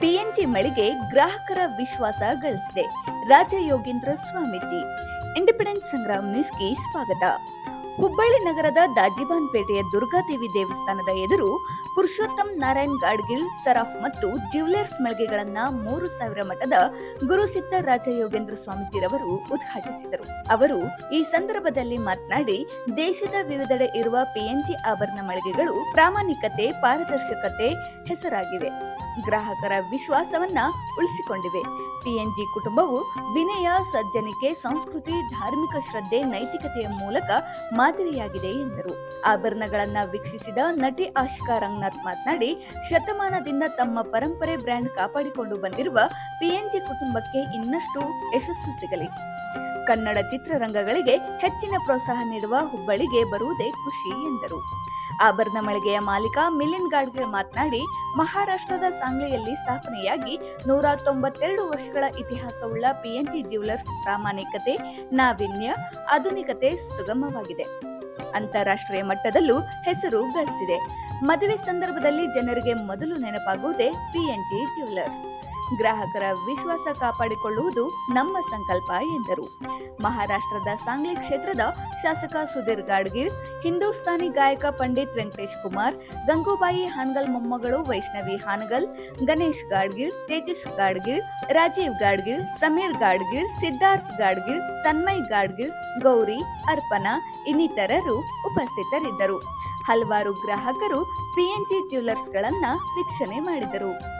PNG ಮಳಿಗೆ ಗ್ರಾಹಕರ ವಿಶ್ವಾಸ ಗಳಿಸಿದೆ. ರಾಜ ಯೋಗೇಂದ್ರ ಸ್ವಾಮೀಜಿ. ಇಂಡಿಪೆಂಡೆನ್ಸ್ ಸಂಗ್ರಾಮ್ ನ್ಯೂಸ್ಗೆ ಸ್ವಾಗತ. ಹುಬ್ಬಳ್ಳಿ ನಗರದ ದಾಜಿಬಾನ್ ಪೇಟೆಯ ದುರ್ಗಾದೇವಿ ದೇವಸ್ಥಾನದ ಎದುರು ಪುರುಷೋತ್ತಮ್ ನಾರಾಯಣ್ ಗಾಡ್ಗಿಲ್, ಸರಾಫ್ ಮತ್ತು ಜ್ಯುವೆಲರ್ಸ್ ಮಳಿಗೆಗಳನ್ನ ಮೂರು ಸಾವಿರ ಮಠದ ಗುರುಸಿದ್ಧ ರಾಜ ಯೋಗೇಂದ್ರ ಸ್ವಾಮೀಜಿರವರು ಉದ್ಘಾಟಿಸಿದರು. ಅವರು ಈ ಸಂದರ್ಭದಲ್ಲಿ ಮಾತನಾಡಿ, ದೇಶದ ವಿವಿಧೆಡೆ ಇರುವ ಪಿಎನ್ಜಿ ಆಭರಣ ಮಳಿಗೆಗಳು ಪ್ರಾಮಾಣಿಕತೆ, ಪಾರದರ್ಶಕತೆ ಹೆಸರಾಗಿವೆ. ಗ್ರಾಹಕರ ವಿಶ್ವಾಸವನ್ನ ಉಳಿಸಿಕೊಂಡಿವೆ. ಪಿಎನ್ಜಿ ಕುಟುಂಬವು ವಿನಯ, ಸಜ್ಜನಿಕೆ, ಸಂಸ್ಕೃತಿ, ಧಾರ್ಮಿಕ ಶ್ರದ್ಧೆ, ನೈತಿಕತೆಯ ಮೂಲಕ ಮಾದರಿಯಾಗಿದೆ ಎಂದರು. ಆಭರಣಗಳನ್ನ ವೀಕ್ಷಿಸಿದ ನಟಿ ಆಶಿಕಾ ರಂಗನಾಥ್ ಮಾತನಾಡಿ, ಶತಮಾನದಿಂದ ತಮ್ಮ ಪರಂಪರೆ ಬ್ರ್ಯಾಂಡ್ ಕಾಪಾಡಿಕೊಂಡು ಬಂದಿರುವ ಪಿಎನ್ಜಿ ಕುಟುಂಬಕ್ಕೆ ಇನ್ನಷ್ಟು ಯಶಸ್ಸು ಸಿಗಲಿ. ಕನ್ನಡ ಚಿತ್ರರಂಗಗಳಿಗೆ ಹೆಚ್ಚಿನ ಪ್ರೋತ್ಸಾಹ ನೀಡುವ ಹುಬ್ಬಳ್ಳಿಗೆ ಬರುವುದೇ ಖುಷಿ ಎಂದರು. ಆಭರಣ ಮಳಿಗೆಯ ಮಾಲೀಕ ಮಿಲಿನ್ ಗಾಡ್ಗೆ ಮಾತನಾಡಿ, ಮಹಾರಾಷ್ಟ್ರದ ಸಾಂಗ್ಲಿಯಲ್ಲಿ ಸ್ಥಾಪನೆಯಾಗಿ ನೂರ ತೊಂಬತ್ತೆರಡು ವರ್ಷಗಳ ಇತಿಹಾಸವುಳ್ಳ ಪಿಎನ್ಜಿ ಜ್ಯುವೆಲರ್ಸ್ ಪ್ರಾಮಾಣಿಕತೆ, ನಾವೀನ್ಯ, ಆಧುನಿಕತೆ ಸುಗಮವಾಗಿದೆ. ಅಂತಾರಾಷ್ಟ್ರೀಯ ಮಟ್ಟದಲ್ಲೂ ಹೆಸರು ಗಳಿಸಿದೆ. ಮದುವೆ ಸಂದರ್ಭದಲ್ಲಿ ಜನರಿಗೆ ಮೊದಲು ನೆನಪಾಗುವುದೇ ಪಿಎನ್ಜಿ ಜ್ಯುವೆಲರ್ಸ್ ಗ್ರಾಹಕರ ವಿಶ್ವಾಸ ಕಾಪಾಡಿಕೊಳ್ಳುವುದು ನಮ್ಮ ಸಂಕಲ್ಪ ಎಂದರು. ಮಹಾರಾಷ್ಟ್ರದ ಸಾಂಗ್ಲಿ ಕ್ಷೇತ್ರದ ಶಾಸಕ ಸುಧೀರ್ ಗಾಡ್ಗಿಲ್ ಹಿಂದೂಸ್ತಾನಿ ಗಾಯಕ ಪಂಡಿತ್ ವೆಂಕಟೇಶ್ ಕುಮಾರ್, ಗಂಗೂಬಾಯಿ ಹಾನಗಲ್ ಮೊಮ್ಮಗಳು ವೈಷ್ಣವಿ ಹಾನಗಲ್, ಗಣೇಶ್ ಗಾಡ್ಗಿಲ್ ತೇಜಸ್ ಗಾಡ್ಗಿಲ್ ರಾಜೀವ್ ಗಾಡ್ಗಿಲ್ ಸಮೀರ್ ಗಾಡ್ಗಿಲ್ ಸಿದ್ಧಾರ್ಥ್ ಗಾಡ್ಗಿಲ್ ತನ್ಮಯ್ ಗಾಡ್ಗಿಲ್ ಗೌರಿ ಅರ್ಪಣಾ ಇನ್ನಿತರರು ಉಪಸ್ಥಿತರಿದ್ದರು. ಹಲವಾರು ಗ್ರಾಹಕರು ಪಿಎನ್ಜಿ ಜ್ಯುವೆಲರ್ಸ್ಗಳನ್ನ ವೀಕ್ಷಣೆ ಮಾಡಿದರು.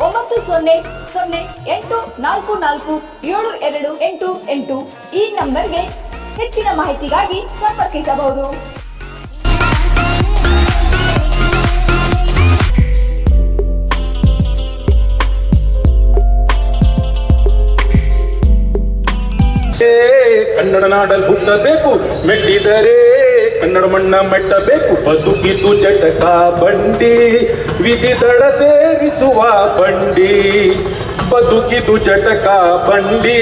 ಒಂಬತ್ತು ಸೊನ್ನೆ ಸೊನ್ನೆ ಎಂಟು ನಾಲ್ಕು ನಾಲ್ಕು ಏಳು ಎರಡು ಎಂಟು ಎಂಟು ಈ ನಂಬರ್ಗೆ ಹೆಚ್ಚಿನ ಮಾಹಿತಿಗಾಗಿ ಸಂಪರ್ಕಿಸಬಹುದು. ಕನ್ನಡ ನಾಡಲ್ ಹುಟ್ಟಬೇಕು, ಮೆಟ್ಟಿದರೆ ಕನ್ನಡ ಮಣ್ಣ ಮೆಟ್ಟಬೇಕು ಬದುಕಿತು ಜಟಕ ಬಂಡಿ. ವಿಧಿ ದಡ ಸೇರಿಸುವ ಬಂಡಿ ಬದುಕಿದು ಜಟಕ ಬಂಡಿ.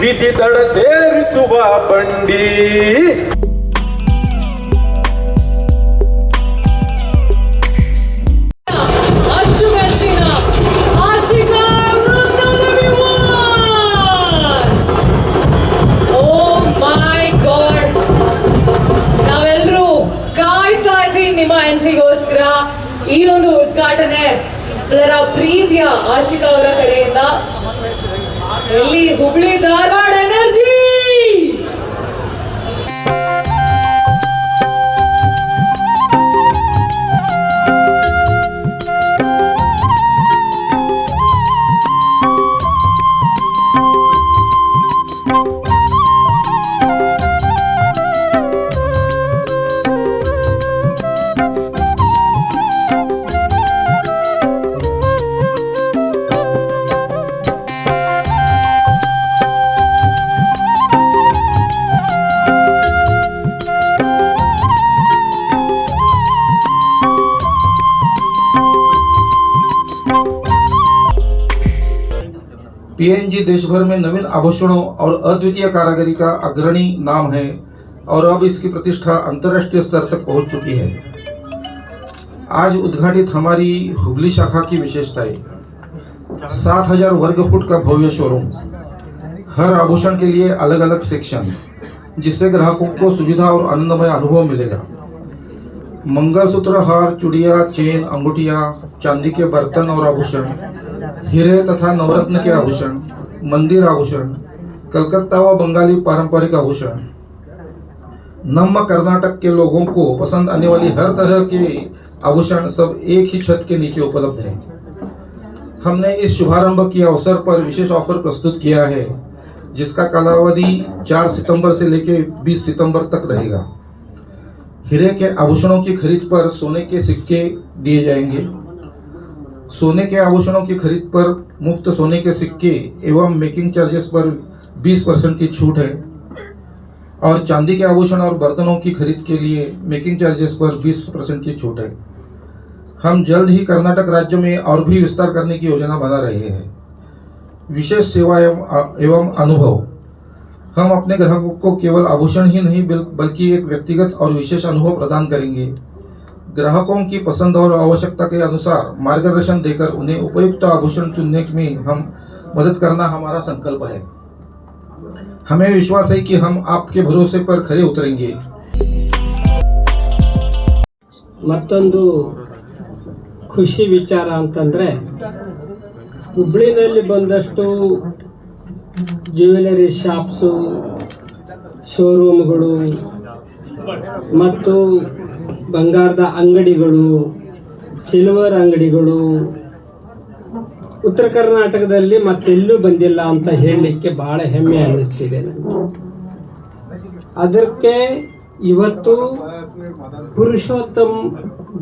ವಿಧಿ ದಡ ಸೇರಿಸುವ ಬಂಡಿ. पीएनजी देश भर में नवीन आभूषणों और अद्वितीय कारागरी का अग्रणी नाम है और अब इसकी प्रतिष्ठा अंतर्राष्ट्रीय स्तर तक पहुँच चुकी है। आज उद्घाटित हमारी हुबली शाखा की विशेषताएँ। सात हज़ार वर्ग फुट का भव्य शोरूम हर आभूषण के लिए अलग अलग सेक्शन जिससे ग्राहकों को सुविधा और आनंदमय अनुभव मिलेगा। मंगलसूत्र हार चुड़िया, चेन, अंगूठिया, चांदी के बर्तन और आभूषण हीरे तथा नवरत्न के आभूषण, मंदिर आभूषण, कलकत्ता व बंगाली पारंपरिक आभूषण। नम कर्नाटक के लोगों को पसंद आने वाली हर तरह के आभूषण सब एक ही छत के नीचे उपलब्ध है। हमने इस शुभारंभ के अवसर पर विशेष ऑफ़र प्रस्तुत किया है, जिसका कालावधि 4 सितंबर से लेकर 20 सितंबर तक रहेगा। हीरे के आभूषणों की खरीद पर सोने के सिक्के दिए जाएँगे। सोने के आभूषणों की खरीद पर मुफ़्त सोने के सिक्के एवं मेकिंग चार्जेस पर 20 परसेंट की छूट है। और चांदी के आभूषण और बर्तनों की खरीद के लिए मेकिंग चार्जेस पर 20 परसेंट की छूट है। हम जल्द ही कर्नाटक राज्य में और भी विस्तार करने की योजना बना रहे हैं। विशेष सेवा एवं अनुभव। हम अपने ग्राहकों को केवल आभूषण ही नहीं बल्कि एक व्यक्तिगत और विशेष अनुभव प्रदान करेंगे। ग्राहकों की पसंद और आवश्यकता के अनुसार मार्गदर्शन देकर उन्हें उपयुक्त आभूषण चुनने में हम मदद करना हमारा संकल्प है हमें विश्वास है कि हम आपके भरोसे पर खरे उतरेंगे ಮತ್ತೊಂದು ಖುಷಿ ವಿಚಾರ ಅಂತಂದರೆ ಹುಬ್ಳಿನಲ್ಲಿ ಬಂದಷ್ಟು ಜ್ಯುವೆಲರಿ ಶಾಪ್ಸು ಶೋರೂಮ್ಗಳು ಮತ್ತು ಬಂಗಾರದ ಅಂಗಡಿಗಳು ಸಿಲ್ವರ್ ಅಂಗಡಿಗಳು, ಉತ್ತರ ಕರ್ನಾಟಕದಲ್ಲಿ ಮತ್ತೆಲ್ಲೂ ಬಂದಿಲ್ಲ ಅಂತ ಹೇಳಲಿಕ್ಕೆ ಬಹಳ ಹೆಮ್ಮೆ ಅನ್ನಿಸ್ತಿದೆ ಅದಕ್ಕೆ ಇವತ್ತು Purushottam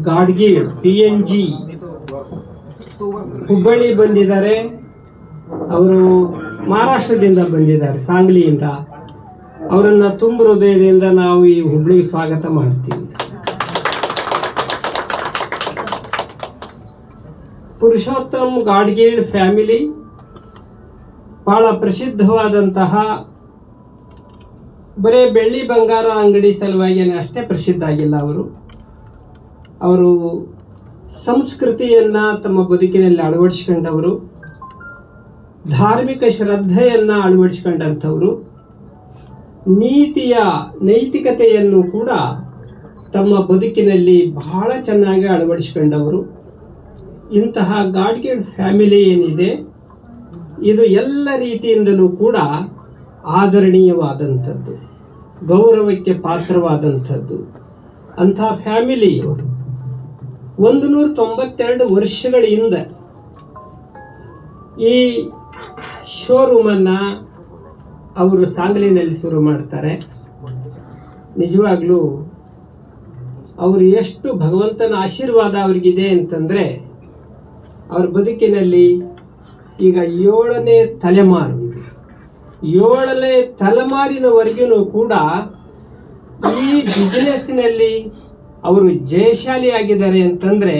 Gadgil P N G Hubballi ಬಂದಿದ್ದಾರೆ. ಅವರು ಮಹಾರಾಷ್ಟ್ರದಿಂದ ಬಂದಿದ್ದಾರೆ, ಸಾಂಗ್ಲಿಯಿಂದ. ಅವರನ್ನ ತುಂಬ ಹೃದಯದಿಂದ ನಾವು ಈ ಹುಬ್ಳಿಗೆ ಸ್ವಾಗತ ಮಾಡ್ತೀವಿ. ಪುರುಷೋತ್ತಮ್ ಗಾಡ್ಗೀಳ್ ಫ್ಯಾಮಿಲಿ ಬಹಳ ಪ್ರಸಿದ್ಧವಾದಂತಹ ಬರೇ ಬೆಳ್ಳಿ ಬಂಗಾರ ಅಂಗಡಿ ಸಲುವಾಗಿ ಅಷ್ಟೇ ಪ್ರಸಿದ್ಧ ಆಗಿಲ್ಲ ಅವರು. ಅವರು ಸಂಸ್ಕೃತಿಯನ್ನ ತಮ್ಮ ಬದುಕಿನಲ್ಲಿ ಅಳವಡಿಸ್ಕೊಂಡವರು. ಧಾರ್ಮಿಕ ಶ್ರದ್ಧೆಯನ್ನ ಅಳವಡಿಸ್ಕೊಂಡಂಥವರು. ನೀತಿಯ ನೈತಿಕತೆಯನ್ನು ಕೂಡ ತಮ್ಮ ಬದುಕಿನಲ್ಲಿ ಬಹಳ ಚೆನ್ನಾಗಿ ಅಳವಡಿಸ್ಕೊಂಡವರು. ಇಂತಹ ಗಾಡ್ಗೇಡ್ ಫ್ಯಾಮಿಲಿ ಏನಿದೆ, ಇದು ಎಲ್ಲ ರೀತಿಯಿಂದಲೂ ಕೂಡ ಆದರಣೀಯವಾದಂಥದ್ದು, ಗೌರವಕ್ಕೆ ಪಾತ್ರವಾದಂಥದ್ದು. ಅಂಥ ಫ್ಯಾಮಿಲಿ ಒಂದು ನೂರ ತೊಂಬತ್ತೆರಡು ವರ್ಷಗಳ ಹಿಂದೆ ಈ ಶೋರೂಮನ್ನು ಅವರು ಸಾಂಗ್ಲಿನಲ್ಲಿ ಶುರು ಮಾಡ್ತಾರೆ. ನಿಜವಾಗ್ಲೂ ಅವರು ಎಷ್ಟು ಭಗವಂತನ ಆಶೀರ್ವಾದ ಅವರಿಗಿದೆ ಅಂತಂದರೆ ಅವ್ರ ಬದುಕಿನಲ್ಲಿ ಈಗ ಏಳನೇ ತಲೆಮಾರು ಏಳನೇ ತಲೆಮಾರಿನವರೆಗೂ ಕೂಡ ಈ ಬಿಸಿನೆಸ್ನಲ್ಲಿ ಅವರು ಜಯಶಾಲಿ ಆಗಿದ್ದಾರೆ ಅಂತಂದ್ರೆ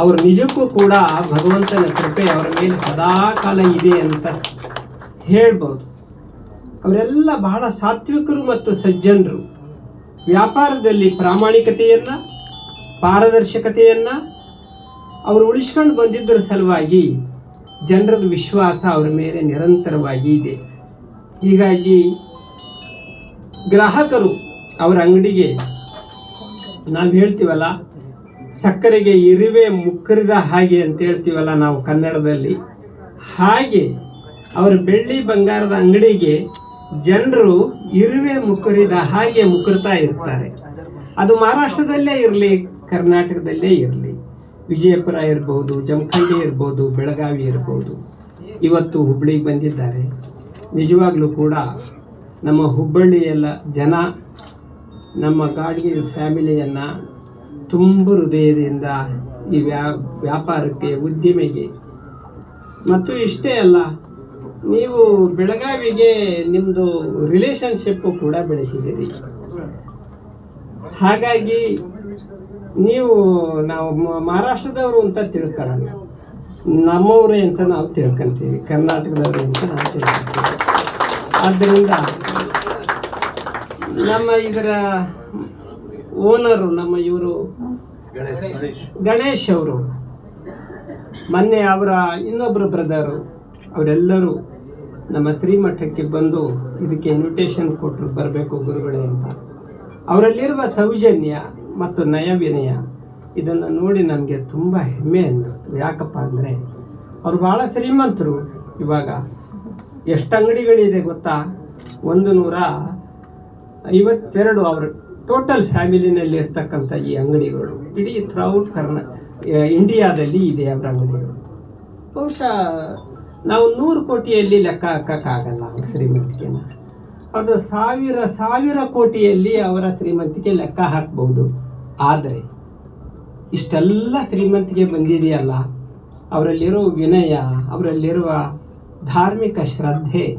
ಅವರು ನಿಜಕ್ಕೂ ಕೂಡ ಭಗವಂತನ ಕೃಪೆ ಅವರ ಮೇಲೆ ಸದಾ ಕಾಲ ಇದೆ ಅಂತ ಹೇಳ್ಬೋದು. ಅವರೆಲ್ಲ ಬಹಳ ಸಾತ್ವಿಕರು ಮತ್ತು ಸಜ್ಜನರು. ವ್ಯಾಪಾರದಲ್ಲಿ ಪ್ರಾಮಾಣಿಕತೆಯನ್ನು, ಪಾರದರ್ಶಕತೆಯನ್ನ ಅವರು ಉಳಿಸ್ಕೊಂಡು ಬಂದಿದ್ದರ ಸಲುವಾಗಿ ಜನರದ ವಿಶ್ವಾಸ ಅವರ ಮೇಲೆ ನಿರಂತರವಾಗಿ ಇದೆ. ಹೀಗಾಗಿ ಗ್ರಾಹಕರು ಅವರ ಅಂಗಡಿಗೆ, ನಾವು ಹೇಳ್ತೀವಲ್ಲ, ಸಕ್ಕರೆಗೆ ಇರುವೆ ಮುಕ್ಕರಿದ ಹಾಗೆ ಅಂತ ಹೇಳ್ತೀವಲ್ಲ ನಾವು ಕನ್ನಡದಲ್ಲಿ. ಹಾಗೆ ಅವರ ಬೆಳ್ಳಿ ಬಂಗಾರದ ಅಂಗಡಿಗೆ ಜನರು ಇರುವೆ ಮುಕ್ಕರಿದ ಹಾಗೆ ಮುಕ್ಕರ್ತಾ ಇರ್ತಾರೆ. ಅದು ಮಹಾರಾಷ್ಟ್ರದಲ್ಲೇ ಇರಲಿ, ಕರ್ನಾಟಕದಲ್ಲೇ ಇರಲಿ. ವಿಜಯಪುರ ಇರ್ಬೋದು, ಜಮಖಂಡಿ ಇರ್ಬೋದು, ಬೆಳಗಾವಿ ಇರ್ಬೋದು. ಇವತ್ತು ಹುಬ್ಬಳ್ಳಿಗೆ ಬಂದಿದ್ದಾರೆ. ನಿಜವಾಗಲೂ ಕೂಡ ನಮ್ಮ ಹುಬ್ಬಳ್ಳಿಯೆಲ್ಲ ಜನ ನಮ್ಮ ಗಾಡಿಗೆ ಫ್ಯಾಮಿಲಿಯನ್ನು ತುಂಬ ಹೃದಯದಿಂದ ಈ ವ್ಯಾ, ವ್ಯಾಪಾರಕ್ಕೆ, ಉದ್ದಿಮೆಗೆ. ಮತ್ತು ಇಷ್ಟೇ ಅಲ್ಲ, ನೀವು ಬೆಳಗಾವಿಗೆ ನಿಮ್ಮದು ರಿಲೇಷನ್ಶಿಪ್ಪು ಕೂಡ ಬೆಳೆಸಿದ್ದೀರಿ. ಹಾಗಾಗಿ ನೀವು, ನಾವು ಮಹಾರಾಷ್ಟ್ರದವರು ಅಂತ ತಿಳ್ಕೊಳ್ಳಲ್ಲ ನಮ್ಮವರೇ ಅಂತ ನಾವು ತಿಳ್ಕೊಂತೀವಿ. ಕರ್ನಾಟಕದವರು ಅಂತ ನಾವು ತಿಳ್ಕೊಂತೀವಿ. ಆದ್ದರಿಂದ ನಮ್ಮ ಇದರ ಓನರು ನಮ್ಮ ಇವರು ಗಣೇಶ್ ಅವರು. ಮೊನ್ನೆ ಅವರ ಇನ್ನೊಬ್ಬರು ಬ್ರದರು ಅವರೆಲ್ಲರೂ ನಮ್ಮ ಶ್ರೀಮಠಕ್ಕೆ ಬಂದು ಇದಕ್ಕೆ ಇನ್ವಿಟೇಷನ್ ಕೊಟ್ಟರು ಬರಬೇಕು ಗುರುಗಳೇ ಅಂತ. ಅವರಲ್ಲಿರುವ ಸೌಜನ್ಯ ಮತ್ತು ನಯ ವಿನಯ ಇದನ್ನು ನೋಡಿ ನನಗೆ ತುಂಬ ಹೆಮ್ಮೆ ಅನ್ನಿಸ್ತು ಯಾಕಪ್ಪ ಅಂದರೆ ಅವ್ರು ಭಾಳ ಶ್ರೀಮಂತರು. ಇವಾಗ ಎಷ್ಟು ಅಂಗಡಿಗಳಿದೆ ಗೊತ್ತಾ? ಒಂದು ನೂರ ಐವತ್ತೆರಡು ಅವ್ರ ಟೋಟಲ್ ಫ್ಯಾಮಿಲಿನಲ್ಲಿ ಇರ್ತಕ್ಕಂಥ ಈ ಅಂಗಡಿಗಳು. ಇಡೀ ಥ್ರೌಟ್ ಕರ್ನ ಇಂಡಿಯಾದಲ್ಲಿ ಇದೆ ಅವರ ಅಂಗಡಿಗಳು. ಬಹುಶಃ ನಾವು ನೂರು ಕೋಟಿಯಲ್ಲಿ ಲೆಕ್ಕ ಹಾಕೋಕ್ಕಾಗಲ್ಲ ಅವ್ರ ಶ್ರೀಮಂತಿಕೆನ. ಅದು ಸಾವಿರ ಸಾವಿರ ಕೋಟಿಯಲ್ಲಿ ಅವರ ಶ್ರೀಮಂತಿಕೆ ಲೆಕ್ಕ ಹಾಕ್ಬಹುದು ಆದರೆ, ಇಷ್ಟೆಲ್ಲ ಶ್ರೀಮಂತಿಗೆ ಬಂದಿದೆಯಲ್ಲ, ಅವರಲ್ಲಿರುವ ವಿನಯ, ಅವರಲ್ಲಿರುವ ಧಾರ್ಮಿಕ ಶ್ರದ್ಧೆ,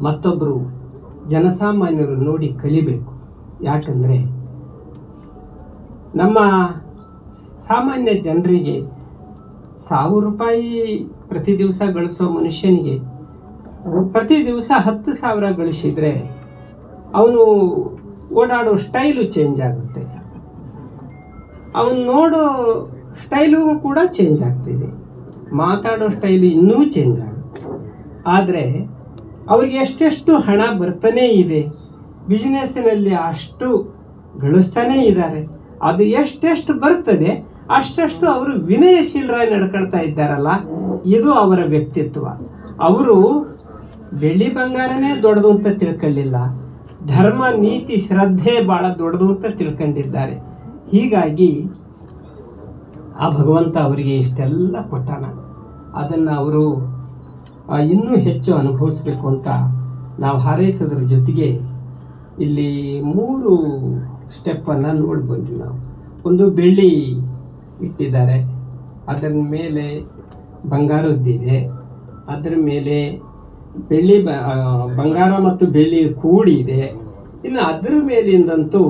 ಮತ್ತೊಬ್ಬರು ಜನಸಾಮಾನ್ಯರು ನೋಡಿ ಕಲಿಬೇಕು. ಯಾಕಂದರೆ, ನಮ್ಮ ಸಾಮಾನ್ಯ ಜನರಿಗೆ ಸಾವಿರ ರೂಪಾಯಿ ಪ್ರತಿ ದಿವಸ ಗಳಿಸೋ ಮನುಷ್ಯನಿಗೆ, ಪ್ರತಿ ದಿವಸ ಹತ್ತು ಸಾವಿರ ಗಳಿಸಿದರೆ, ಅವನು ಓಡಾಡೋ ಸ್ಟೈಲು ಚೇಂಜ್ ಆಗುತ್ತೆ. ಅವನು ನೋಡೋ ಸ್ಟೈಲು ಕೂಡ ಚೇಂಜ್ ಆಗ್ತಿದೆ. ಮಾತಾಡೋ ಸ್ಟೈಲು ಇನ್ನೂ ಚೇಂಜ್ ಆಗುತ್ತೆ. ಆದರೆ ಅವ್ರಿಗೆ ಎಷ್ಟೆಷ್ಟು ಹಣ ಬರ್ತಾನೇ ಇದೆ ಬಿಸ್ನೆಸ್ಸಿನಲ್ಲಿ ಅಷ್ಟು ಗಳಿಸ್ತಾನೇ ಇದ್ದಾರೆ, ಅದು ಎಷ್ಟೆಷ್ಟು ಬರ್ತದೆ, ಅಷ್ಟಷ್ಟು ಅವರು ವಿನಯಶೀಲರಾಗಿ ನಡ್ಕೊಳ್ತಾ ಇದ್ದಾರಲ್ಲ, ಇದು ಅವರ ವ್ಯಕ್ತಿತ್ವ. ಅವರು ಬೆಳ್ಳಿ ಬಂಗಾರನೇ ದೊಡ್ಡದು ಅಂತ ತಿಳ್ಕೊಳ್ಳಿಲ್ಲ, ಧರ್ಮ, ನೀತಿ, ಶ್ರದ್ಧೆ ಬಹಳ ದೊಡ್ಡದು ಅಂತ ತಿಳ್ಕೊಂಡಿದ್ದಾರೆ. ಹೀಗಾಗಿ ಆ ಭಗವಂತ ಅವರಿಗೆ ಇಷ್ಟೆಲ್ಲ ಕೊಟ್ಟಾನ. ಅದನ್ನು ಅವರು ಇನ್ನೂ ಹೆಚ್ಚು ಅನುಭವಿಸಬೇಕು ಅಂತ ನಾವು ಹಾರೈಸೋದ್ರ ಜೊತೆಗೆ ಇಲ್ಲಿ ಮೂರು ಸ್ಟೆಪ್ಪನ್ನು ನೋಡಿ ಬಂದ್ವಿ ನಾವು. ಒಂದು ಬೆಳ್ಳಿ ಇಟ್ಟಿದ್ದಾರೆ. ಅದರ ಮೇಲೆ ಬಂಗಾರದ್ದಿದೆ ಅದರ ಮೇಲೆ ಬೆಳ್ಳಿ ಬಂಗಾರ ಮತ್ತು ಬೆಳ್ಳಿ ಕೂಡಿ ಇದೆ. ಇನ್ನು ಅದರ ಮೇಲಿಂದಂತೂ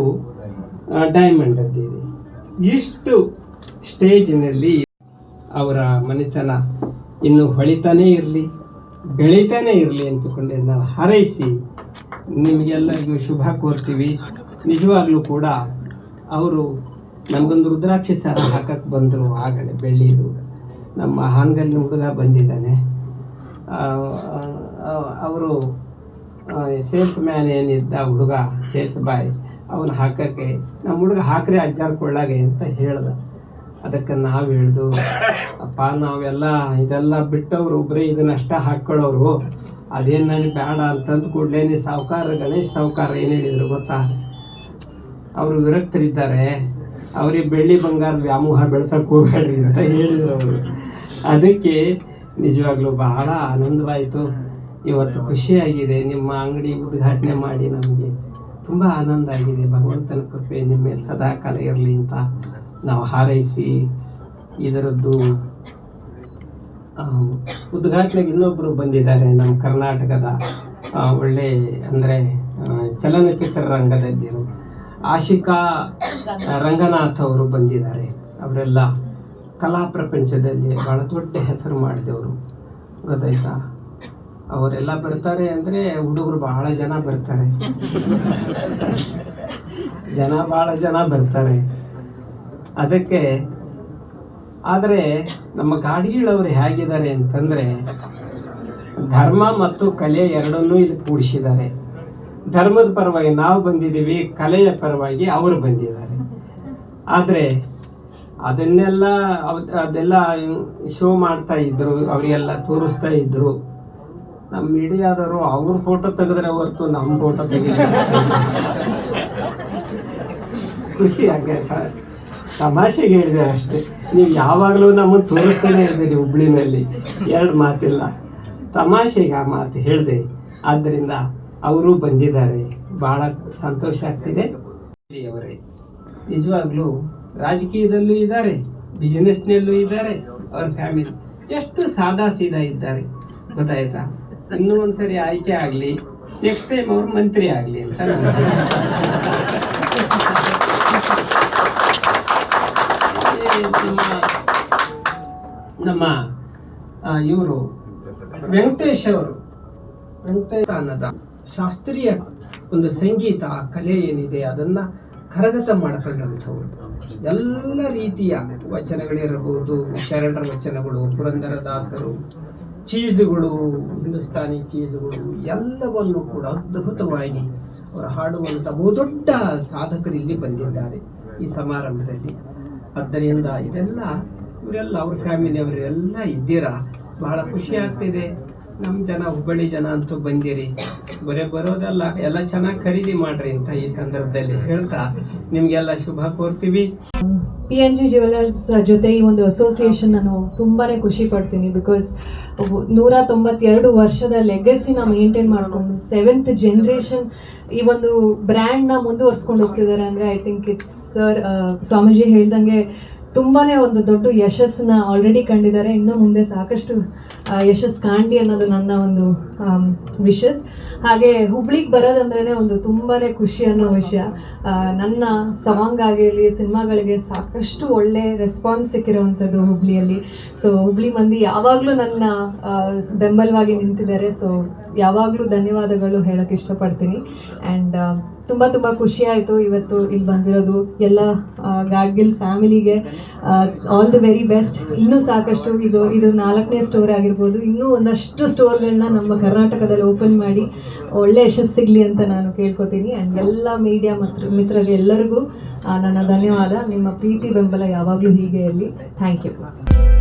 ಡೈಮಂಡದ್ದಿದೆ ಇಷ್ಟು ಸ್ಟೇಜಿನಲ್ಲಿ ಅವರ ಮನೆತನ ಇನ್ನು ಹೊಳಿತಾನೇ ಇರಲಿ, ಬೆಳೀತಾನೇ ಇರಲಿ ಅಂತಕೊಂಡು ನಾವು ಹಾರೈಸಿ ನಿಮಗೆಲ್ಲರಿಗೂ ಶುಭ ಕೋರ್ತೀವಿ. ನಿಜವಾಗ್ಲೂ ಕೂಡ ಅವರು ನಮಗೊಂದು ರುದ್ರಾಕ್ಷಿ ಸರ ಹಾಕಕ್ಕೆ ಬಂದರು ಆಗಲೇ ಬೆಳ್ಳಿದು. ನಮ್ಮ ಹಾನ್ಗಲ್ಲಿ ಹುಡುಗ ಬಂದಿದ್ದಾನೆ. ಅವರು ಸೇಲ್ಸ್ ಮ್ಯಾನ್ ಏನಿದ್ದ ಹುಡುಗ ಸೇಲ್ಸ್ ಬಾಯ್ ಅವನು ಹಾಕಕ್ಕೆ, ನಮ್ಮ ಹುಡುಗ ಹಾಕ್ರೆ ಅಜ್ಜಾರ್ ಕೊಳ್ಳಾಗೆ ಅಂತ ಹೇಳ್ದ. ಅದಕ್ಕೆ ನಾವು ಹೇಳ್ದು, ಅಪ್ಪ ನಾವೆಲ್ಲ ಇದೆಲ್ಲ ಬಿಟ್ಟವ್ರು ಒಬ್ಬರೇ ಇದನ್ನಷ್ಟ ಹಾಕ್ಕೊಳ್ಳೋರು ಅದೇನು ನನಗೆ ಬೇಡ ಅಂತಂದು ಕೂಡಲೇ ಸಾವುಕಾರ, ಗಣೇಶ್ ಸಾವುಕಾರ ಏನು ಹೇಳಿದ್ರು ಗೊತ್ತಾ? ಅವರು ವಿರಕ್ತರಿದ್ದಾರೆ. ಅವ್ರಿಗೆ ಬೆಳ್ಳಿ ಬಂಗಾರ ವ್ಯಾಮೋಹ ಬೆಳ್ಸಕ್ಕೆ ಹೋಗ್ಬೇಡ್ರಿ ಅಂತ ಹೇಳಿದ್ರು ಅವರು. ಅದಕ್ಕೆ ನಿಜವಾಗ್ಲೂ ಬಹಳ ಆನಂದವಾಯಿತು. ಇವತ್ತು ಖುಷಿಯಾಗಿದೆ ನಿಮ್ಮ ಅಂಗಡಿ ಉದ್ಘಾಟನೆ ಮಾಡಿ ನಮಗೆ. ತುಂಬ ಆನಂದ ಆಗಿದೆ. ಭಗವಂತನ ಕೃಪೆ ನಿಮ್ಮ ಮೇಲೆ ಸದಾ ಕಾಲ ಇರಲಿ ಅಂತ ನಾವು ಹಾರೈಸಿ ಇದರದ್ದು ಉದ್ಘಾಟನೆಗೆ ಇನ್ನೊಬ್ಬರು ಬಂದಿದ್ದಾರೆ. ನಮ್ಮ ಕರ್ನಾಟಕದ ಒಳ್ಳೆ ಅಂದರೆ ಚಲನಚಿತ್ರ ರಂಗದಲ್ಲಿ ಆಶಿಕಾ ರಂಗನಾಥ್ ಅವರು ಬಂದಿದ್ದಾರೆ. ಅವರೆಲ್ಲ ಕಲಾ ಪ್ರಪಂಚದಲ್ಲಿ ಭಾಳ ದೊಡ್ಡ ಹೆಸರು ಮಾಡಿದವರು. ಗೊತ್ತಾಯ್ತಾ? ಅವರೆಲ್ಲ ಬರ್ತಾರೆ ಅಂದರೆ ಹುಡುಗರು ಬಹಳ ಜನ ಬರ್ತಾರೆ. ಜನ ಬಹಳ ಜನ ಬರ್ತಾರೆ. ಅದಕ್ಕೆ, ಆದರೆ ನಮ್ಮ ಗಾಡಿಗಳವರು ಹೇಗಿದ್ದಾರೆ ಅಂತಂದರೆ, ಧರ್ಮ ಮತ್ತು ಕಲೆ ಎರಡನ್ನೂ ಇಲ್ಲಿ ಕೂಡಿಸಿದ್ದಾರೆ. ಧರ್ಮದ ಪರವಾಗಿ ನಾವು ಬಂದಿದ್ದೀವಿ, ಕಲೆಯ ಪರವಾಗಿ ಅವರು ಬಂದಿದ್ದಾರೆ. ಆದರೆ, ಅದನ್ನೆಲ್ಲ ಅದೆಲ್ಲ ಶೋ ಮಾಡ್ತಾ ಇದ್ರು, ಅವರಿಗೆಲ್ಲ ತೋರಿಸ್ತಾ ಇದ್ರು. ನಮ್ಮ ಮೀಡಿಯಾದವರು ಅವ್ರ ಫೋಟೋ ತೆಗೆದ್ರೆ ಹೊರತು ನಮ್ಮ ಫೋಟೋ ತೆಗೆದ್ರೆ ಖುಷಿ ಆಗಿದೆ ಸರ್. ತಮಾಷೆಗೆ ಹೇಳಿದೆ ಅಷ್ಟೇ. ನೀವು ಯಾವಾಗಲೂ ನಮ್ಮನ್ನು ತೋರಿಸ್ತಾನೆ ಇದ್ದೀರಿ ಹುಬ್ಳಿನಲ್ಲಿ. ಎರಡು ಮಾತಿಲ್ಲ. ತಮಾಷೆಗೆ ಆ ಮಾತು ಹೇಳಿದೆ. ಆದ್ದರಿಂದ ಅವರು ಬಂದಿದ್ದಾರೆ. ಭಾಳ ಸಂತೋಷ ಆಗ್ತಿದೆ. ಅವರೇ. ನಿಜವಾಗ್ಲೂ ರಾಜಕೀಯದಲ್ಲೂ ಇದ್ದಾರೆ. ಬಿಸ್ನೆಸ್ನಲ್ಲೂ ಇದ್ದಾರೆ. ಅವ್ರ ಫ್ಯಾಮಿಲಿ ಎಷ್ಟು ಸಾದಾ ಸೀದಾ ಇದ್ದಾರೆ. ಗೊತ್ತಾಯ್ತಾ? ಇನ್ನೂ ಒಂದ್ಸರಿ ಆಯ್ಕೆ ಆಗಲಿ ನೆಕ್ಸ್ಟ್ ಟೈಮ್ ಅವ್ರು ಮಂತ್ರಿ ಆಗಲಿ ಅಂತ ನಮ್ಮ ಇವರು ವೆಂಕಟೇಶ್ ಅವರು. ವೆಂಕಟೇಶ ಅನ್ನದ ಶಾಸ್ತ್ರೀಯ ಒಂದು ಸಂಗೀತ ಕಲೆ ಏನಿದೆ ಅದನ್ನ ಕರಗತ ಮಾಡಿಕೊಂಡಂಥವ್ರು. ಎಲ್ಲ ರೀತಿಯ ವಚನಗಳಿರಬಹುದು, ಶರಣರ ವಚನಗಳು, ಪುರಂದರದಾಸರು ಚೀಸುಗಳು, ಹಿಂದೂಸ್ತಾನಿ ಚೀಸುಗಳು, ಎಲ್ಲವನ್ನು ಕೂಡ ಅದ್ಭುತವಾಗಿ ಅವರು ಹಾಡುವಂಥ ಬಹುದೊಡ್ಡ ಸಾಧಕರು ಇಲ್ಲಿ ಬಂದಿದ್ದಾರೆ ಈ ಸಮಾರಂಭದಲ್ಲಿ. ಆದ್ದರಿಂದ ಇದೆಲ್ಲ ಇವರೆಲ್ಲ, ಅವ್ರ ಫ್ಯಾಮಿಲಿಯವರೆಲ್ಲ ಇದ್ದೀರಾ? ಬಹಳ ಖುಷಿ ಆಗ್ತಿದೆ. ನಮ್ಮ ಜನ ಹುಬ್ಬಳ್ಳಿ ಜನ ಅಂತೂ ಬಂದಿರಿ. ಬರೇ ಬರೋದಲ್ಲ, ಎಲ್ಲ ಚೆನ್ನಾಗಿ ಖರೀದಿ ಮಾಡ್ರಿ ಅಂತ ಈ ಸಂದರ್ಭದಲ್ಲಿ ಹೇಳ್ತಾ ನಿಮ್ಗೆಲ್ಲ ಶುಭ ಕೋರ್ತೀವಿ. ಪಿ ಎನ್ ಜಿ ಜ್ಯುವೆಲರ್ಸ್ ಜೊತೆ ಈ ಒಂದು ಅಸೋಸಿಯೇಷನ್ ನಾನು ತುಂಬಾನೇ ಖುಷಿ ಪಡ್ತೀನಿ ಬಿಕಾಸ್ ನೂರ ತೊಂಬತ್ತೆರಡು ವರ್ಷದ ಲೆಗಸಿನ ಮೇಂಟೈನ್ ಮಾಡಿಕೊಂಡು ಸೆವೆಂತ್ ಜನ್ರೇಷನ್ ಈ ಒಂದು ಬ್ರ್ಯಾಂಡ್ನ ಮುಂದುವರ್ಸ್ಕೊಂಡು ಹೋಗ್ತಿದ್ದಾರೆ ಅಂದರೆ I think it's sir Swamiji ಹೇಳ್ದಂಗೆ ತುಂಬಾ ಒಂದು ದೊಡ್ಡ ಯಶಸ್ಸನ್ನ ಆಲ್ರೆಡಿ ಕಂಡಿದ್ದಾರೆ. ಇನ್ನು ಮುಂದೆ ಸಾಕಷ್ಟು ಯಶಸ್ ಕಾಣಲಿ ಅನ್ನೋದು ನನ್ನ ಒಂದು ವಿಶಸ್ ಹಾಗೆ ಹುಬ್ಳಿಗೆ ಬರೋದಂದ್ರೇ ಒಂದು ತುಂಬಾ ಖುಷಿ ಅನ್ನೋ ವಿಷಯ. ನನ್ನ ಸಾಂಗ್ ಆಗಿರಲಿ, ಸಿನಿಮಾಗಳಿಗೆ ಸಾಕಷ್ಟು ಒಳ್ಳೆ ರೆಸ್ಪಾನ್ಸ್ ಸಿಕ್ಕಿರುವಂಥದ್ದು ಹುಬ್ಳಿಯಲ್ಲಿ. ಸೊ ಹುಬ್ಳಿ ಮಂದಿ ಯಾವಾಗಲೂ ನನ್ನ ಬೆಂಬಲವಾಗಿ ನಿಂತಿದ್ದಾರೆ. ಸೊ ಯಾವಾಗಲೂ ಧನ್ಯವಾದಗಳು ಹೇಳೋಕ್ಕೆ ಇಷ್ಟಪಡ್ತೀನಿ. ಆ್ಯಂಡ್ ತುಂಬ ತುಂಬ ಖುಷಿ ಆಯಿತು ಇವತ್ತು ಇಲ್ಲಿ ಬಂದಿರೋದು ಎಲ್ಲ ಗಾಡ್ಗಿಲ್ ಫ್ಯಾಮಿಲಿಗೆ ಆಲ್ ದಿ ವೆರಿ ಬೆಸ್ಟ್ ಇನ್ನೂ ಸಾಕಷ್ಟು ಇದು ಇದು ನಾಲ್ಕನೇ ಸ್ಟೋರ್ ಆಗಿರ್ಬೋದು ಇನ್ನೂ ಒಂದಷ್ಟು ಸ್ಟೋರ್ಗಳನ್ನ ನಮ್ಮ ಕರ್ನಾಟಕದಲ್ಲಿ ಓಪನ್ ಮಾಡಿ ಒಳ್ಳೆ ಯಶಸ್ಸು ಸಿಗಲಿ ಅಂತ ನಾನು ಕೇಳ್ಕೊತೀನಿ ಆ್ಯಂಡ್ ಎಲ್ಲ ಮೀಡಿಯಾ ಮತ್ತು ಮಿತ್ರರಿಗೆ ಎಲ್ಲರಿಗೂ ಆ, ನನ್ನ ಧನ್ಯವಾದ ನಿಮ್ಮ ಪ್ರೀತಿ ಬೆಂಬಲ ಯಾವಾಗಲೂ ಹೀಗೆ ಇರಲಿ thank you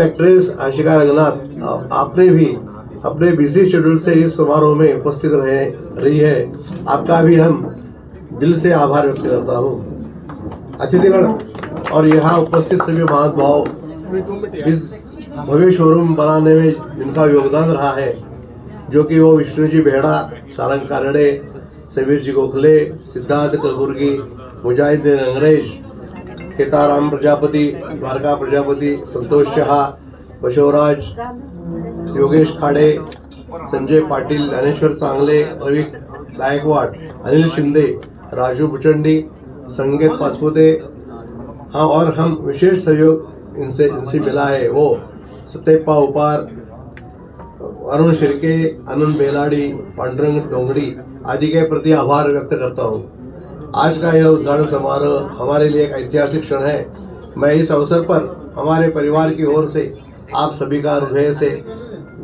actress Ashika Ranganath आ- आपने भी अपने बिजी शेड्यूल से इस समारोह में उपस्थित रहे रही है आपका भी हम दिल से आभार व्यक्त करता हूँ। अतिथिगण और यहाँ उपस्थित सभी महानुभाव इस भव्य शोरूम बनाने में जिनका योगदान रहा है, जो कि वो विष्णु जी बेहड़ा, सारंग कारणे, समीर जी गोखले, सिद्धार्थ कलबुर्गी मुजाहिदीन अंग्रेज़, केताराम प्रजापति, द्वारका प्रजापति, संतोष शाह बसवराज योगेश खाडे संजय पाटील, ज्ञानेश्वर चांगले रवि गायकवाड, अनिल शिंदे राजू बुचंडी, संगीत पाचपुते हाँ और हम विशेष सहयोग इनसे इनसे मिला है वो सत्यप्पा उपार, अरुण शिर्के, आनंद बेलाड़ी, पांडुरंग डोंगड़ी आदि के प्रति आभार व्यक्त करता हूँ। आज का यह उद्घाटन समारोह हमारे लिए एक ऐतिहासिक क्षण है। मैं इस अवसर पर हमारे परिवार की ओर से, आप सभी का हृदय से,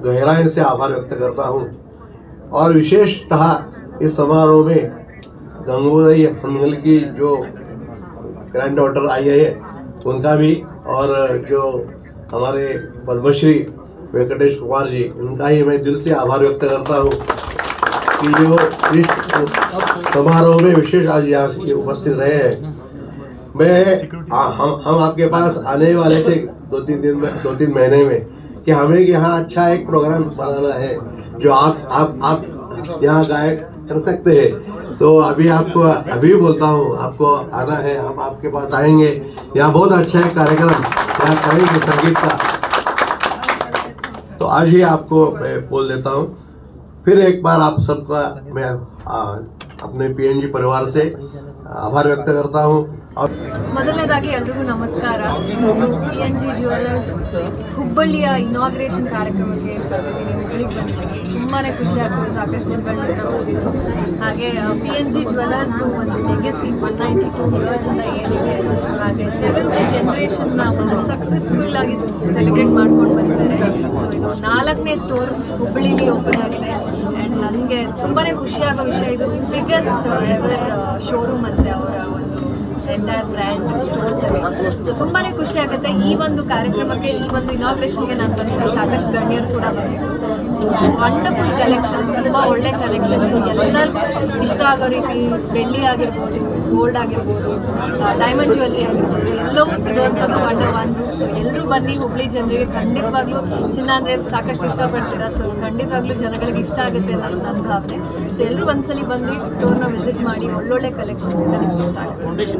गहराई से आभार व्यक्त करता हूँ। और विशेषतः इस समारोह में गंगोदई संगल की जो ग्रैंड डॉटर आई है उनका भी और जो हमारे पद्मश्री वेंकटेश कुमार जी उनका ही मैं दिल से आभार व्यक्त करता हूँ कि जो इस समारोह में विशेष आज यहाँ उपस्थित रहे हैं। मैं आ, हम हम आपके पास आने वाले थे दो तीन दिन में दो तीन महीने में कि हमें यहाँ अच्छा एक प्रोग्राम बनाना है जो आप आप आप यहाँ गायक कर सकते हैं। तो अभी आपको अभी बोलता हूँ आपको आना है हम आपके पास आएँगे। यहाँ बहुत अच्छा है कार्यक्रम यहाँ करेंगे संगीत का। तो आज ही आपको मैं बोल देता हूँ। फिर एक बार आप सबका मैं आ, अपने पीएनजी परिवार से आभार व्यक्त करता हूँ। ಮೊದಲನೇದಾಗಿ ಎಲ್ರಿಗೂ ನಮಸ್ಕಾರ. ಇವತ್ತು ಪಿ ಎನ್ ಜಿ ಜ್ಯುವೆಲರ್ಸ್ ಹುಬ್ಬಳ್ಳಿಯ ಇನಾಗ್ರೇಷನ್ ಕಾರ್ಯಕ್ರಮಕ್ಕೆ ಬಂದಿದ್ದೀನಿ ಹುಬ್ಬಳ್ಳಿಗೆ ಬಂದಿದ್ದೀನಿ ತುಂಬಾ ಖುಷಿ ಆಗ್ತದೆ. ಸಾಕಷ್ಟು ದಿನಗಳಿಂದ ಬಂದಿದ್ದು. ಹಾಗೆ ಪಿ ಎನ್ ಜಿ ಜ್ಯುವೆಲರ್ಸ್ದು ಒಂದು ಲೆಗೆಸಿ ಒನ್ ನೈಂಟಿ ಟೂ ಇಯರ್ಸಿಂದ ಏನಿದೆ ಹಾಗೆ ಸೆವೆಂತ್ ಜನ್ರೇಷನ್ನ ಒಂದು ಸಕ್ಸಸ್ಫುಲ್ ಆಗಿ ಸೆಲೆಬ್ರೇಟ್ ಮಾಡ್ಕೊಂಡು ಬಂದಿದ್ದಾರೆ. ಸೊ ಇದು ನಾಲ್ಕನೇ ಸ್ಟೋರ್ ಹುಬ್ಬಳ್ಳಿಲಿ ಓಪನ್ ಆಗಿದೆ. ಆ್ಯಂಡ್ ನನಗೆ ತುಂಬಾ ಖುಷಿಯಾಗೋ ವಿಷಯ ಇದು. ಬಿಗ್ಗೆಸ್ಟ್ ಎವರ್ ಶೋರೂಮ್ ಅಂದರೆ ಅವರ ಎಂಟೈರ್ ಬ್ರ್ಯಾಂಡ್ ಸ್ಟೋರ್ಸ್ ತುಂಬಾನೇ ಖುಷಿ ಆಗುತ್ತೆ. ಈ ಒಂದು ಕಾರ್ಯಕ್ರಮಕ್ಕೆ, ಈ ಒಂದು ಇನಾಗ್ರೇಷನ್ಗೆ ನಾನು ಬಂದಿರೋ ಸಾಕಷ್ಟು ಗಣ್ಯರು ಕೂಡ ಬಂದಿದ್ರು. ಸೊ ವಂಡರ್ಫುಲ್ ಕಲೆಕ್ಷನ್ಸ್ ತುಂಬ ಒಳ್ಳೆ ಕಲೆಕ್ಷನ್ಸ್ ಎಲ್ಲರಿಗೂ ಇಷ್ಟ ಆಗೋ ರೀತಿ ಬೆಳ್ಳಿ ಆಗಿರ್ಬೋದು ಗೋಲ್ಡ್ ಆಗಿರ್ಬೋದು ಡೈಮಂಡ್ ಜ್ಯುವೆಲ್ರಿ ಆಗಿರ್ಬೋದು, ಎಲ್ಲವೂ ಸಿಗುವಂಥದ್ದು ವಂಡರ್ ಒನ್ ಸೊ ಎಲ್ಲರೂ ಬನ್ನಿ ಹುಬ್ಳಿ ಜನರಿಗೆ. ಖಂಡಿತವಾಗ್ಲೂ ಚಿನ್ನ ಅಂದರೆ ಸಾಕಷ್ಟು ಇಷ್ಟಪಡ್ತೀರಾ? ಸೊ ಖಂಡಿತವಾಗ್ಲೂ ಜನಗಳಿಗೆ ಇಷ್ಟ ಆಗುತ್ತೆ ಅನ್ನೋದು ನನ್ನ ಭಾವನೆ. ಸೊ ಎಲ್ಲರೂ ಒಂದ್ಸಲಿ ಬಂದು ಸ್ಟೋರ್ನ ವಿಸಿಟ್ ಮಾಡಿ ಒಳ್ಳೊಳ್ಳೆ ಕಲೆಕ್ಷನ್ಸ್ ಇದೆ ನಿಮ್ಗೆ ಇಷ್ಟ ಆಗುತ್ತೆ.